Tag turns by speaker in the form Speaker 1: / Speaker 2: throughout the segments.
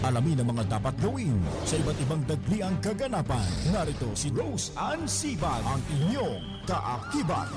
Speaker 1: Alamin ang mga dapat gawin sa iba't ibang dagliang kaganapan. Narito si Rose Ann Sibag, ang inyong Kaakibat.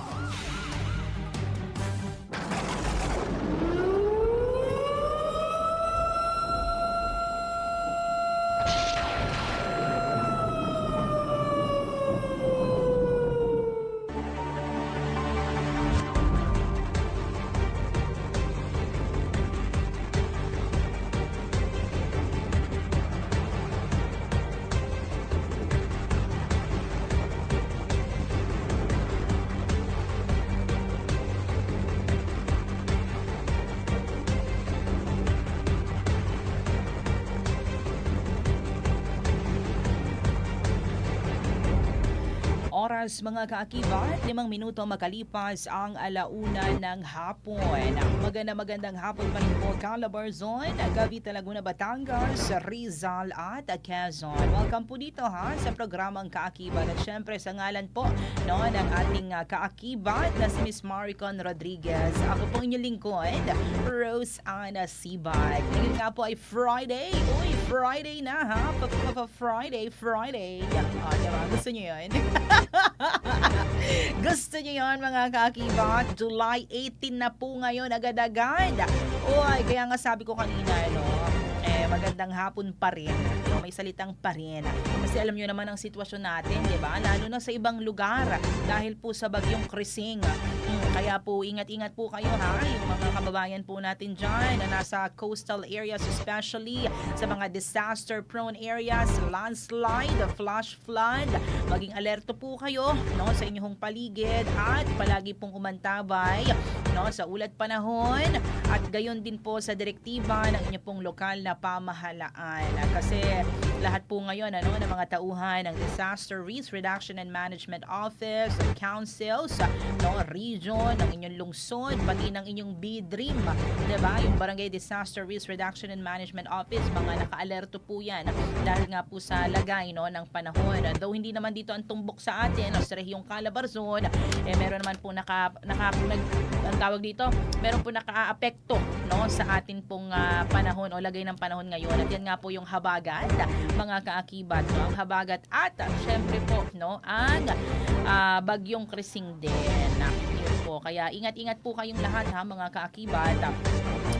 Speaker 2: Oras mga kaakibat, limang minuto makalipas ang alauna ng hapon. Maganda magandang hapon pa rin po Calabarzon, Cavite, Laguna, Batangas, Rizal at Quezon. Welcome po dito ha sa programang Kaakibat at syempre sa ngalan po no, ng ating uh, kaakibat na si Miss Maricon Rodriguez. Ako po inyong lingkod, Rose Ana Sibag. Ngayon nga po ay Friday. Uy, Friday na ha. Pa-pa-pa-Friday, Friday. Ah, diba? Gusto niyo yun? Gusto niyo yon mga kakibat? July 18 na po ngayon agad-agad. Uy, kaya nga sabi ko kanina, no, eh, magandang hapon pa rin. No, may salitang pa rin. Kasi alam niyo naman ang sitwasyon natin, di ba? Lalo na sa ibang lugar dahil po sa bagyong Krising. Mm, kaya po, ingat-ingat po kayo ha, yung mga kababayan po natin dyan na nasa coastal areas especially sa mga disaster-prone areas, landslide, flash flood. Maging alerto po kayo no, sa inyong paligid at palagi pong umantabay no, sa ulat panahon at gayon din po sa direktiba ng inyong pong lokal na pamahalaan. Kasi lahat po ngayon ano, ng mga tauhan ng Disaster Risk Reduction and Management Office, ng councils, no, region, ng inyong lungsod, pati ng inyong B-Dream, diba? yung Barangay Disaster Risk Reduction and Management Office, mga naka-alerto po yan dahil nga po sa lagay no, ng panahon. Though hindi naman dito ang tumbok sa atin, no, sa rehiyong Calabarzon, eh, meron naman po naka, naka, nag, ang tawag dito, meron po naka-apekto no, sa atin pong ah, panahon o lagay ng panahon ngayon. At yan nga po yung habagat, mga kaakibat, no, ang habagat at syempre po, no, ang ah, bagyong krising din. Po. Kaya ingat-ingat po kayong lahat ha, mga kaakibat.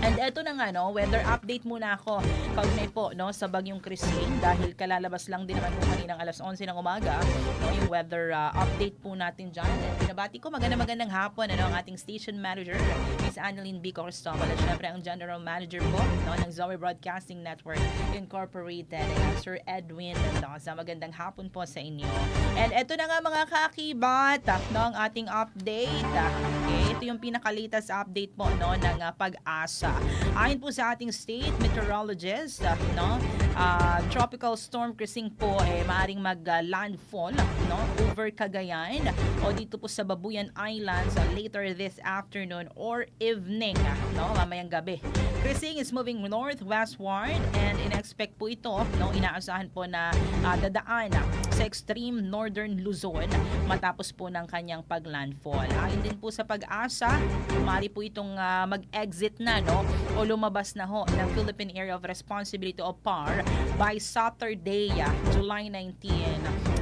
Speaker 2: And eto na nga, no, weather update muna ako. Kaugnay po, no, sa bagyong Christine dahil kalalabas lang din naman po kaninang alas 11 ng umaga, no, yung weather uh, update po natin dyan. And pinabati ko maganda magandang hapon, ano, ang ating station manager, Miss Annalyn B. Cristobal, at syempre ang general manager po, no, ng Zoe Broadcasting Network Incorporated, ayan, Sir Edwin Mendoza. Magandang hapon po sa inyo. And eto na nga mga kakibat, ah, no, ang ating update. ah. Okay, ito yung pinakalitas update po, no, ng ah, pag-asa. Ayon po sa ating state meteorologist, ah, no, ah, tropical storm Krising po eh maaring mag-landfall no, over Cagayan o dito po sa Babuyan Islands ah, later this afternoon or evening, ah, no, mamayang gabi. Krising is moving northwestward and in-expect po ito, no, inaasahan po na ah, dadaan ah, extreme northern Luzon matapos po ng kanyang paglandfall. Ayon din po sa pag-asa, mari po itong ah, mag-exit na no o lumabas na ho ng Philippine Area of Responsibility o PAR by Saturday, ah, July 19.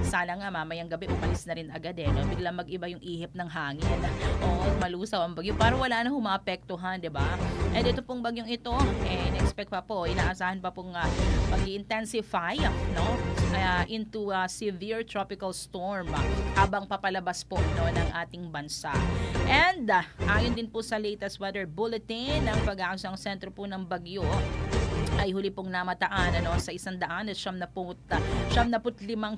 Speaker 2: Sana nga mamayang gabi umalis na rin agad eh. No? Biglang mag-iba yung ihip ng hangin. Oo, malusaw ang bagyo. Para wala na humapektuhan, di ba? And ito pong bagyong ito, eh, expect pa po, inaasahan pa pong uh, mag-intensify no? Ah, into a severe tropical storm ah, habang papalabas po no, ng ating bansa. And ah, ayon din po sa latest weather bulletin ng pag-aasang sentro po ng bagyo, ay huli pong namataan ano, sa isang daan at siyam na punta, siyam na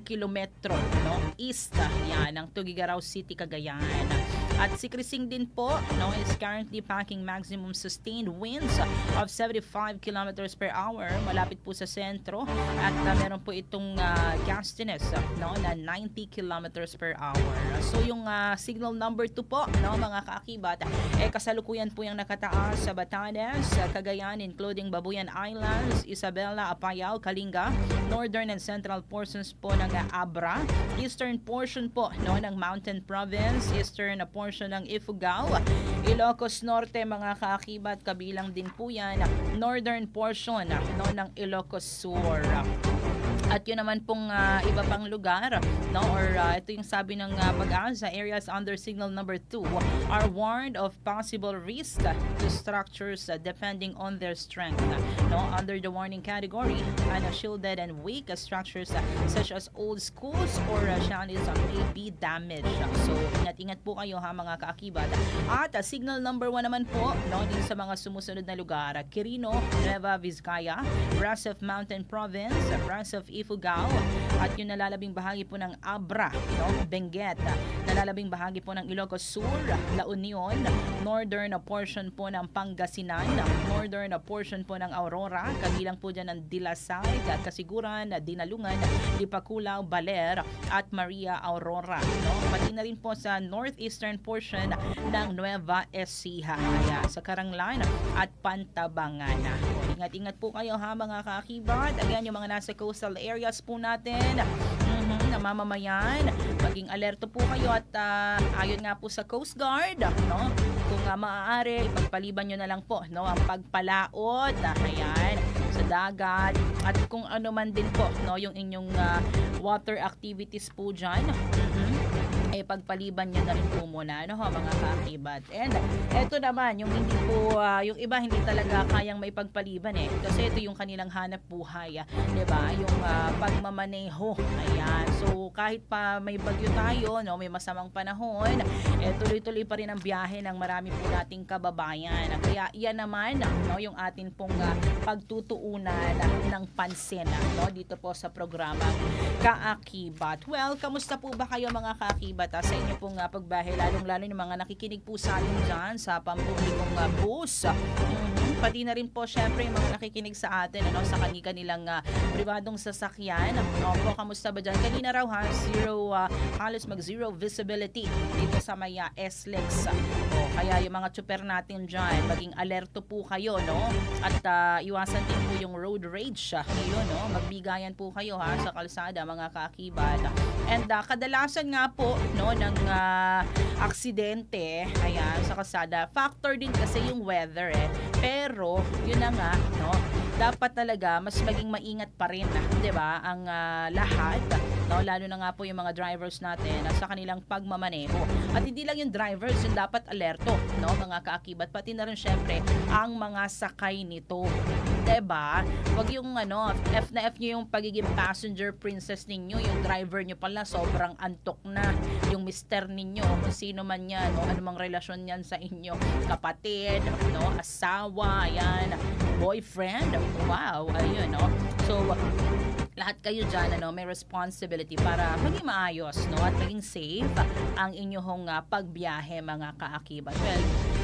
Speaker 2: kilometro no, east ah, yan, ng Tugigaraw City, Cagayan. At si Krising din po, no, is currently packing maximum sustained winds of 75 kilometers per hour malapit po sa sentro. At uh, meron po itong uh, gustiness uh, no, na 90 kilometers per hour. So yung uh, signal number 2 po, no, mga kaakibat, eh kasalukuyan po yung nakataas sa Batanes, sa Cagayan, including Babuyan Islands, Isabela, Apayao, Kalinga, northern and central portions po ng uh, Abra, eastern portion po no, ng Mountain Province, eastern portion ng Ifugao, Ilocos Norte, mga kaakibat, kabilang din po yan, northern portion no, ng Ilocos Sur. At yun naman pong ah, iba pang lugar, no? Or ah, ito yung sabi ng uh, pag-asa, areas under signal number 2 are warned of possible risk to structures ah, depending on their strength. No? Under the warning category, ano, shielded and weak structures ah, such as old schools or uh, shanties ah, may be damaged. So, ingat-ingat po kayo ha mga kaakibat. At ah, signal number 1 naman po, no, din sa mga sumusunod na lugar, Quirino, Nueva Vizcaya, Brasov Mountain Province, Brasov Ifugao, at yung nalalabing bahagi po ng Abra, no, Benguet, nalalabing bahagi po ng Ilocos Sur, La Union, northern portion po ng Pangasinan, northern portion po ng Aurora, kabilang po dyan ng Dilasay, Kasiguran, Dinalungan, Lipaculaw, Baler, at Maria Aurora. No? Pati na rin po sa northeastern portion ng Nueva Ecija, Ayan, sa Karanglan at Pantabangan. Ingat-ingat po kayo ha mga kakibat. Again, yung mga nasa coastal areas po natin, na mamamayan, maging alerto po kayo at ah, ayon nga po sa Coast Guard, no? Kung uh, maaari, ipagpaliban nyo na lang po, no? Ang pagpalaot, ah, ayan, sa dagat at kung ano man din po, no? Yung inyong ah, water activities po dyan. Mhm eh pagpaliban nyo na rin po muna ano ho mga kakibat and eto naman yung hindi po ah, yung iba hindi talaga kayang may pagpaliban eh. Kasi ito yung kanilang hanap buhay ah, 'di ba yung ah, pagmamaneho. Ayan. So kahit pa may bagyo tayo no may masamang panahon eh tuloy-tuloy pa rin ang biyahe ng marami po nating kababayan. Kaya iyan naman no yung atin pong ah, pagtutuunan ng pansin no dito po sa programang Kaakibat well kamusta po ba kayo mga kaakibat ah, sa inyo pong uh, pagbahe lalong-lalo yung mga nakikinig po sa atin dyan sa pampublikong uh, bus Mhm. Pati na rin po syempre yung mga nakikinig sa atin ano sa kanila nilang uh, pribadong sasakyan. Opo kamusta ba dyan? Kanina raw ha zero uh, halos mag zero visibility dito sa may uh, SLEX. O kaya yung mga tsuper natin dyan maging alerto po kayo no? At uh, iwasan din po yung road rage uh, ngayon no? Magbigayan po kayo ha sa kalsada mga kaakibat and uh, kadalasan nga po no ng uh, aksidente ayan sa kalsada factor din kasi yung weather eh pero yun na nga no dapat talaga mas maging maingat pa rin, 'di ba? Ang ah, lahat, no, lalo na nga po yung mga drivers natin sa kanilang pagmamaneho. At hindi lang yung drivers yung dapat alerto, no, mga kaakibat, pati na rin syempre ang mga sakay nito. 'Di ba? Wag yung ano, F na F niyo yung pagiging passenger princess ninyo, yung driver niyo pala sobrang antok na, yung mister ninyo, kung sino man 'yan, no, anumang relasyon 'yan sa inyo, kapatid, no, asawa, ayan, boyfriend, wow, ayun, no. So, lahat kayo dyan, ano, may responsibility para maging maayos, no, at maging safe ang inyong uh, pagbiyahe, mga kaakibat. Well,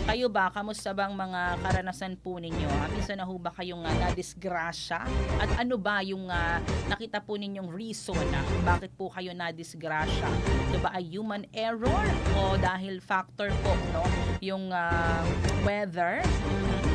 Speaker 2: kayo ba, kamusta bang mga karanasan po ninyo? Ah, Minsan na ho ba kayong uh, nadisgrasya? At ano ba yung uh, nakita po ninyong reason na bakit po kayo nadisgrasya? Ito ba ay human error o dahil factor po, no? Yung ah, weather,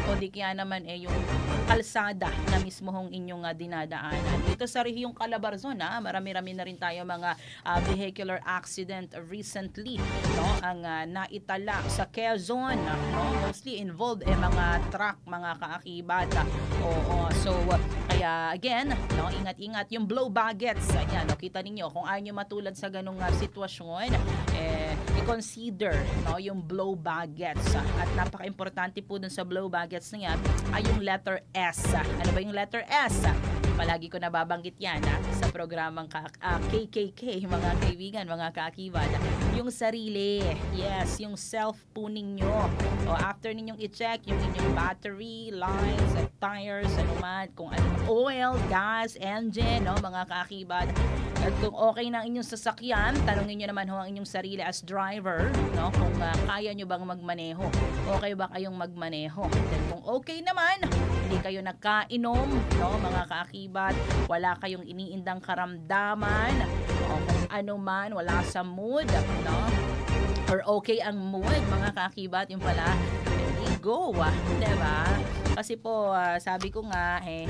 Speaker 2: o di kaya naman eh yung kalsada na mismo hong inyong ah, dinadaanan. Dito sa Rehiyong Calabarzon, ah, marami-rami na rin tayo mga ah, vehicular accident recently, no? Ang ah, naitala sa Quezon, no? Mostly involved eh mga truck, mga kaakibat. Oo, so kaya again, no, ingat-ingat yung blow baggets. Ayan, no, kita ninyo kung ayaw nyo matulad sa ganung ah, sitwasyon, eh i-consider no yung blow baggets. ah. At napaka-importante po dun sa blow baggets na yan ay yung letter S. Ano ba yung letter S? Palagi ko nababanggit yan ah, sa programang ka- ah, KKK, mga kaibigan, mga kaakibat. Yung sarili, yes, yung self po ninyo. O after ninyong i-check yung inyong battery, lines, at tires, ano man, kung ano, oil, gas, engine, no, mga kaakibat. At kung okay na ang inyong sasakyan, tanungin nyo naman ho ang inyong sarili as driver, no? Kung ah, kaya nyo bang magmaneho. Okay ba kayong magmaneho? Then kung okay naman, hindi kayo nagkainom, no? Mga kaakibat, wala kayong iniindang karamdaman, o kung ano man, wala sa mood, no? Or okay ang mood, mga kaakibat, yung pala, go, ah, diba? Kasi po, ah, sabi ko nga, eh,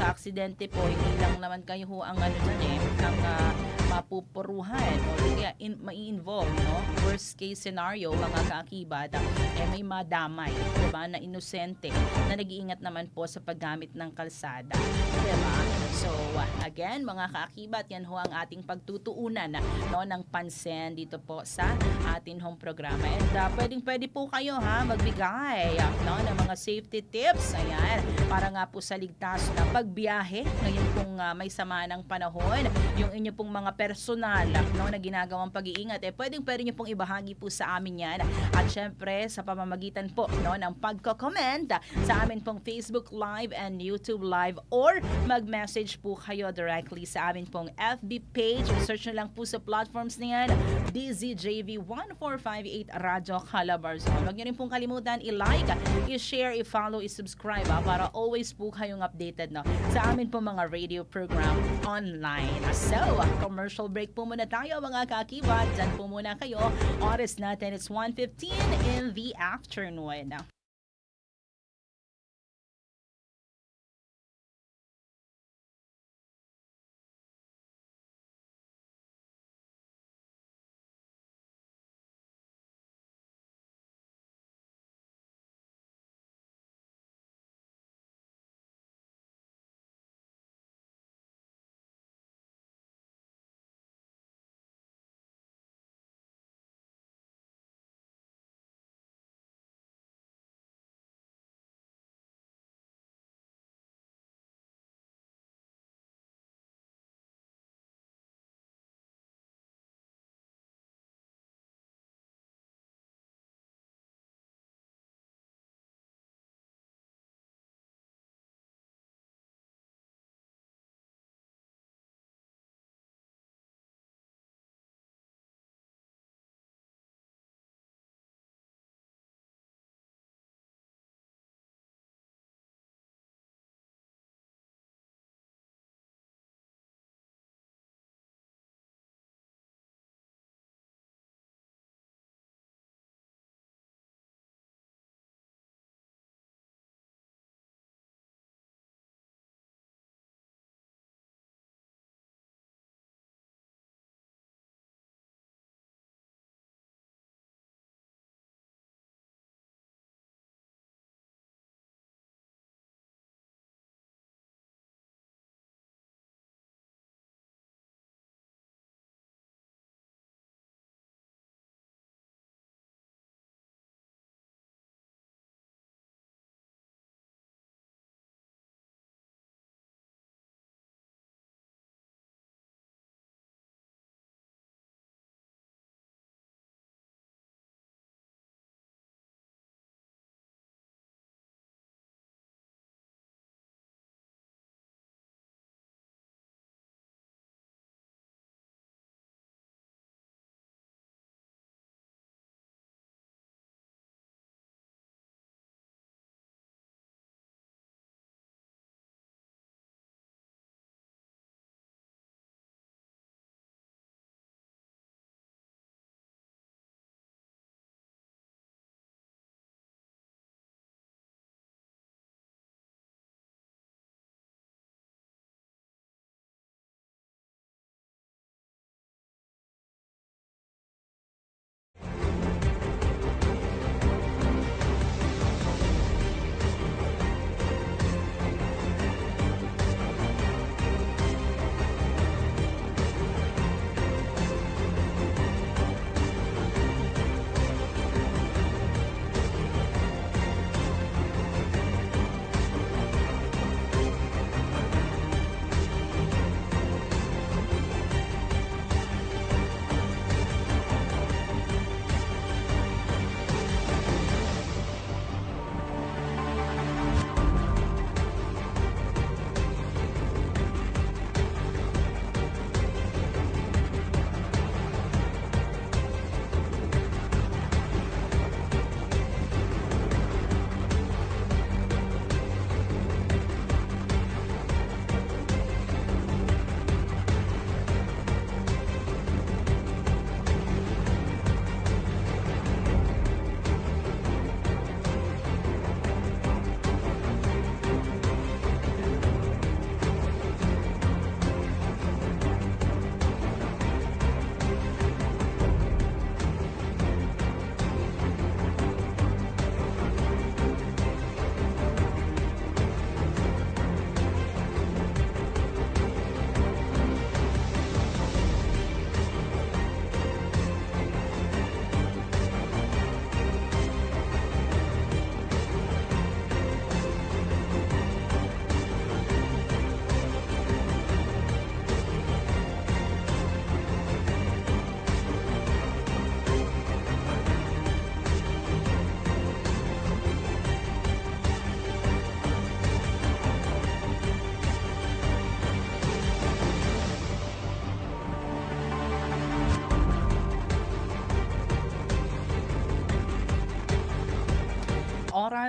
Speaker 2: sa aksidente po, hindi lang naman kayo ho ang ano dyan eh, ang ah, mapupuruhan o kaya in, mai-involve, no? Worst case scenario, mga kaakibat, eh may madamay, diba, na inosente, na nag-iingat naman po sa paggamit ng kalsada, diba? So, ah, again, mga kaakibat, yan ho ang ating pagtutuunan, no, ng pansin dito po sa atin hong programa. And ah, pwedeng pwede po kayo ha, magbigay ah, no, ng mga safety tips, ayan, para nga po sa ligtas na pagbiyahe, ngayon pong ah, may sama ng panahon, yung inyo pong mga personal no, na ginagawang pag-iingat, eh pwedeng pwede nyo pong ibahagi po sa amin yan. At syempre, sa pamamagitan po no, ng pagko-comment sa amin pong Facebook Live and YouTube Live or mag-message po kayo directly sa amin pong FB page. Search nyo lang po sa platforms na yan, DZJV1458 Radyo Calabarzon. Huwag nyo rin pong kalimutan i-like, i-share, i-follow, i-subscribe ah, para always po kayong updated no, sa amin pong mga radio program online. So, commercial break po muna tayo mga kakibat. Diyan po muna kayo. Oras natin, it's 1.15 in the afternoon.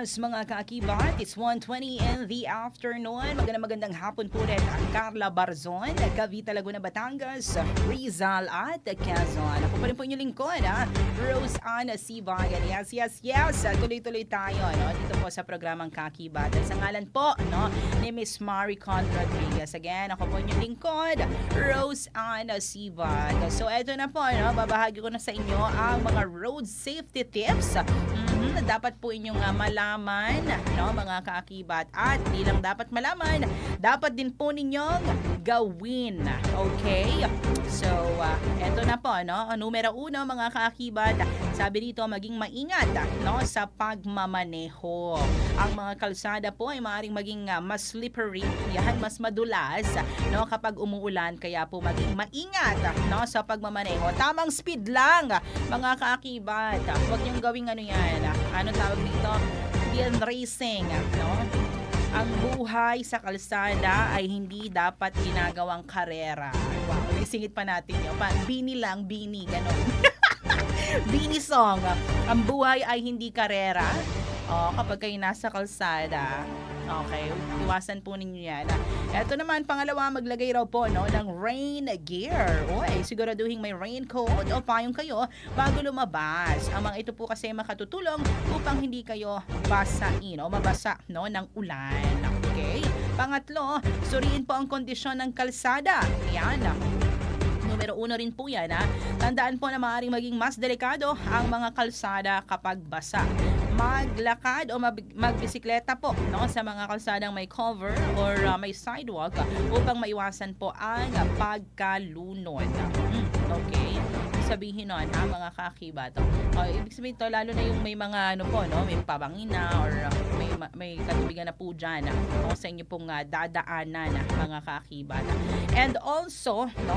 Speaker 2: Yes, mga kaakibat, it's 1.20 in the afternoon. Magandang magandang hapon po rin ang Carla Barzon, Cavite, Laguna, Batangas, Rizal at Quezon. Ako pa rin po inyong lingkod, ha? Rose Anna Sibagan. Yes, yes, yes. Tuloy-tuloy tayo no? dito po sa programang Kakibat. Sa ngalan po no? ni Miss Maricon Rodriguez. Again, ako po inyong lingkod, Rose Anna Sibag. So, eto na po, no? babahagi ko na sa inyo ang mga road safety tips na dapat po inyong ah, malaman, no, mga kaakibat. At di lang dapat malaman, dapat din po ninyong gawin. Okay? So, ah, eto na po, no? Numero uno, mga kaakibat, sabi dito, maging maingat, no, sa pagmamaneho. Ang mga kalsada po ay maaaring maging ah, mas slippery, yan, mas madulas, no, kapag umuulan. Kaya po maging maingat, no, sa pagmamaneho. Tamang speed lang, mga kaakibat. Huwag niyong gawing ano yan, ano tawag dito? Yan racing, no? Ang buhay sa kalsada ay hindi dapat ginagawang karera. Wow, isingit pa natin yun. Pa, bini lang, bini, gano'n. bini song. Ang buhay ay hindi karera. O, kapag kayo nasa kalsada, Okay, iwasan po ninyo yan. Ito naman, pangalawa, maglagay raw po no, ng rain gear. Oy, siguraduhin may raincoat o payong kayo bago lumabas. Ang mga ito po kasi makatutulong upang hindi kayo basain o mabasa no, ng ulan. Okay? Pangatlo, suriin po ang kondisyon ng kalsada. Yan. Numero uno rin po yan. Ha? Tandaan po na maaaring maging mas delikado ang mga kalsada kapag basa maglakad o mag- magbisikleta po no sa mga kalsadang may cover or uh, may sidewalk upang maiwasan po ang pagkalunod. Hmm, okay sabihin nun, ha, mga kakibat. O, ibig sabihin to, lalo na yung may mga, ano po, no, may pabangin na or uh, may, ma- may katubigan na po dyan, no, sa inyo pong uh, dadaanan, mga kakibat. And also, no,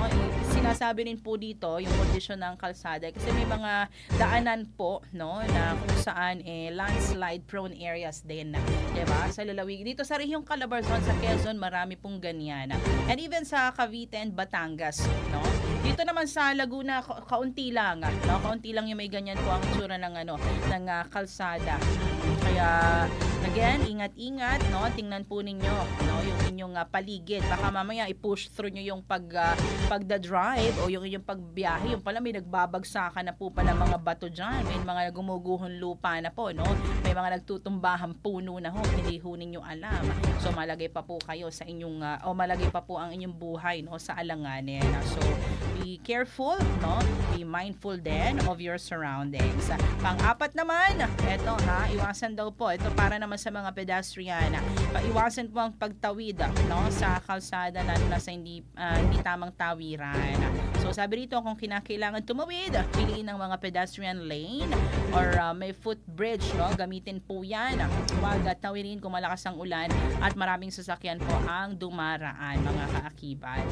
Speaker 2: sinasabi rin po dito yung kondisyon ng kalsada kasi may mga daanan po, no, na kung saan eh, landslide prone areas din, 'di ba? Sa lalawig dito sa rehiyong Calabarzon sa Quezon, marami pong ganyan. And even sa Cavite and Batangas, no? Dito naman sa Laguna, ka- kaunti lang, no? Kaunti lang yung may ganyan po ang tsura ng ano, ng ah, kalsada. Kaya again, ingat-ingat, no? Tingnan po ninyo, no, yung inyong ah, paligid. Baka mamaya i-push through nyo yung pag ah, pagda-drive o yung inyong pagbiyahe, yung pala may nagbabagsakan na po pala mga bato dyan. May mga gumuguhon lupa na po, no? May mga nagtutumbahang puno na ho, hindi ho ninyo alam. So malagay pa po kayo sa inyong, ah, o malagay pa po ang inyong buhay, no? Sa alanganin. So be careful, no? Be mindful then of your surroundings. Pang-apat naman, eto ha, iwasan daw po. Ito para naman sa mga pedestrian. Iwasan po ang pagtawid, no? Sa kalsada na nasa hindi, ah, hindi tamang tawiran. So sabi rito kung kinakailangan tumawid, piliin ng mga pedestrian lane or ah, may footbridge, no? Gamitin po 'yan. Huwag tawirin kung malakas ang ulan at maraming sasakyan po ang dumaraan, mga kaakibat.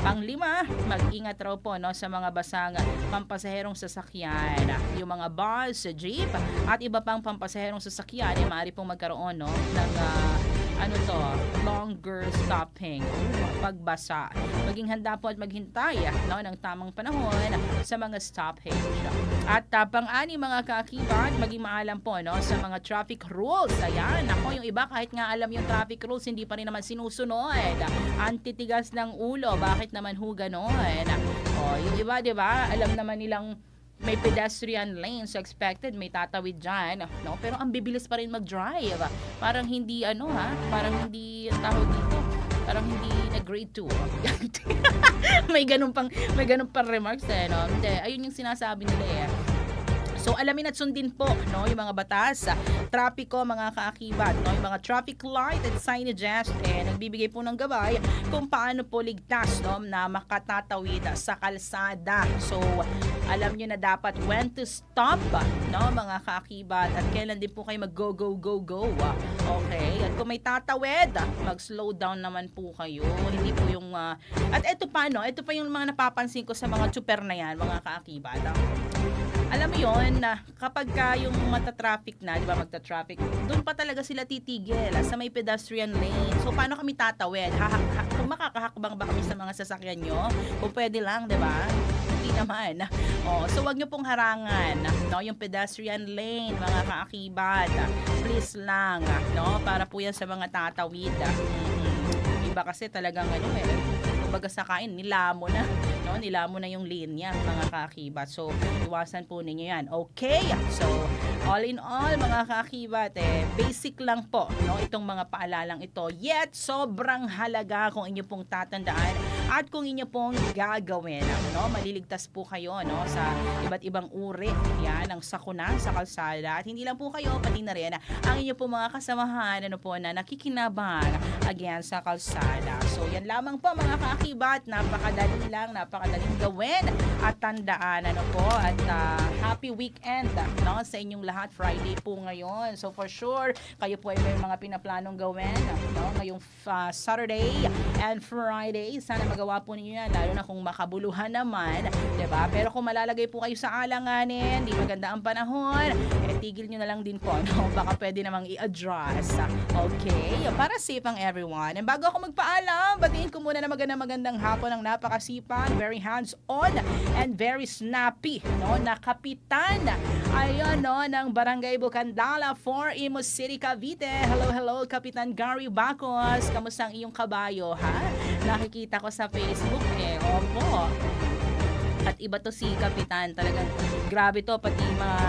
Speaker 2: Panglima, mag-ingat raw po no sa mga basang pampasaherong sasakyan. Yung mga bus, jeep at iba pang pampasaherong sasakyan ay maaari pong magkaroon no ng ah, ano to, longer stopping, pagbasa. Maging handa po at maghintay no, ng tamang panahon sa mga stoppage. At uh, pang-ani mga kaakibat, maging maalam po no, sa mga traffic rules. Ayan, ako yung iba kahit nga alam yung traffic rules, hindi pa rin naman sinusunod. Antitigas ng ulo, bakit naman ho ganon? O, yung iba, di ba, alam naman nilang may pedestrian lane so expected may tatawid dyan no? Pero ang bibilis pa rin mag-drive. Parang hindi ano ha? Parang hindi tawag dito parang hindi na grade 2 may ganun pang may ganun pang remarks eh no? Hindi ayun yung sinasabi nila eh. So alamin at sundin po no yung mga batas, trapiko, mga kaakibat, no? Yung mga traffic light at signages eh nagbibigay po ng gabay kung paano po ligtas no na makatatawid sa kalsada. So alam nyo na dapat when to stop no mga kaakibat at kailan din po kayo mag go go go ah. Okay? At kung may tatawid, mag-slow down naman po kayo. Hindi po yung ah, at eto pa no, ito pa yung mga napapansin ko sa mga super na yan, mga kaakibat. ah alam mo yon na kapag ka yung mata-traffic na, di ba magta-traffic, doon pa talaga sila titigil sa may pedestrian lane. So, paano kami tatawid? Ha, ha- kung makakahakbang ba kami sa mga sasakyan nyo? Kung pwede lang, di ba? Hindi naman. Oh, so, wag nyo pong harangan no, yung pedestrian lane, mga kaakibat. please lang, no? Para po yan sa mga tatawid. Mm, Iba kasi talagang ano eh, kumbaga sa kain, nilamo na. No, nilamo na yung linya, mga kakibat. So, iwasan po ninyo yan. Okay? So, all in all, mga kakibat, eh, basic lang po, no, itong mga paalalang ito. Yet, sobrang halaga kung inyo pong tatandaan at kung inyo pong gagawin. No? Maliligtas po kayo no, sa iba't ibang uri yan, ng sakuna sa kalsada. At hindi lang po kayo, pati na rin ang inyo po mga kasamahan ano po, na nakikinabang again sa kalsada. So, yan lamang po mga kaakibat. Napakadali lang, napakadaling gawin at tandaan ano po at ah, happy weekend no sa inyong lahat Friday po ngayon. So for sure, kayo po ay may mga pinaplanong gawin no ngayong ah, Saturday and Friday. Sana magawa po ninyo yan lalo na kung makabuluhan naman, 'di ba? Pero kung malalagay po kayo sa alanganin, di maganda ang panahon, eh tigil nyo na lang din po no. Baka pwede namang i-address. Okay? Para safe ang everyone. And bago ako magpaalam, batiin ko muna na magandang magandang hapon ng napakasipag, very hands-on and very snappy, no, na kapitan. Ayun, no, ng Barangay Bukandala for Imus City, Cavite. Hello, hello, Kapitan Gary Bacos. Kamusta ang iyong kabayo, ha? Nakikita ko sa Facebook, eh. Opo. At iba to si Kapitan. Talagang grabe to. Pati mga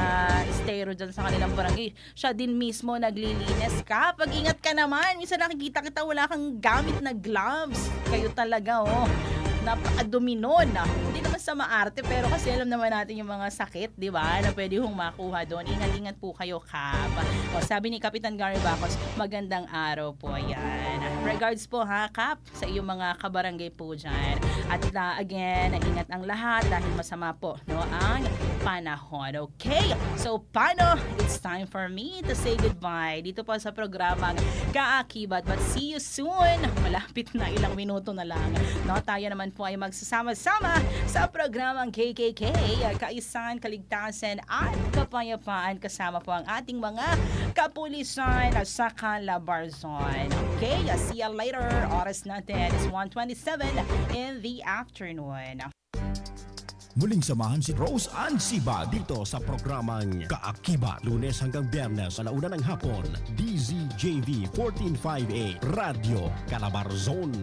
Speaker 2: estero dyan sa kanilang barangay. Siya din mismo naglilinis ka. Pag ingat ka naman. Minsan nakikita kita wala kang gamit na gloves. Kayo talaga, oh napakadumi nun. Hindi naman sa maarte, pero kasi alam naman natin yung mga sakit, di ba, na pwede hong makuha doon. Ingat-ingat po kayo, Kap. O, sabi ni Kapitan Gary Bacos, magandang araw po yan. Regards po ha, Kap, sa iyong mga kabarangay po dyan. At na, again, ingat ang lahat dahil masama po no, ang panahon. Okay? So, paano? It's time for me to say goodbye dito po sa programang Kaakibat. But see you soon. Malapit na ilang minuto na lang. No, tayo naman po ay magsasama-sama sa programang KKK, Kaisan, Kaligtasan at Kapayapaan kasama po ang ating mga kapulisan sa Calabarzon. Okay, see you later. Oras natin is 1.27 in the afternoon.
Speaker 1: Muling samahan si Rose Ann Siba dito sa programang Kaakibat. Lunes hanggang Biyernes sa launa ng hapon. DZJV 1458 Radio Calabarzon.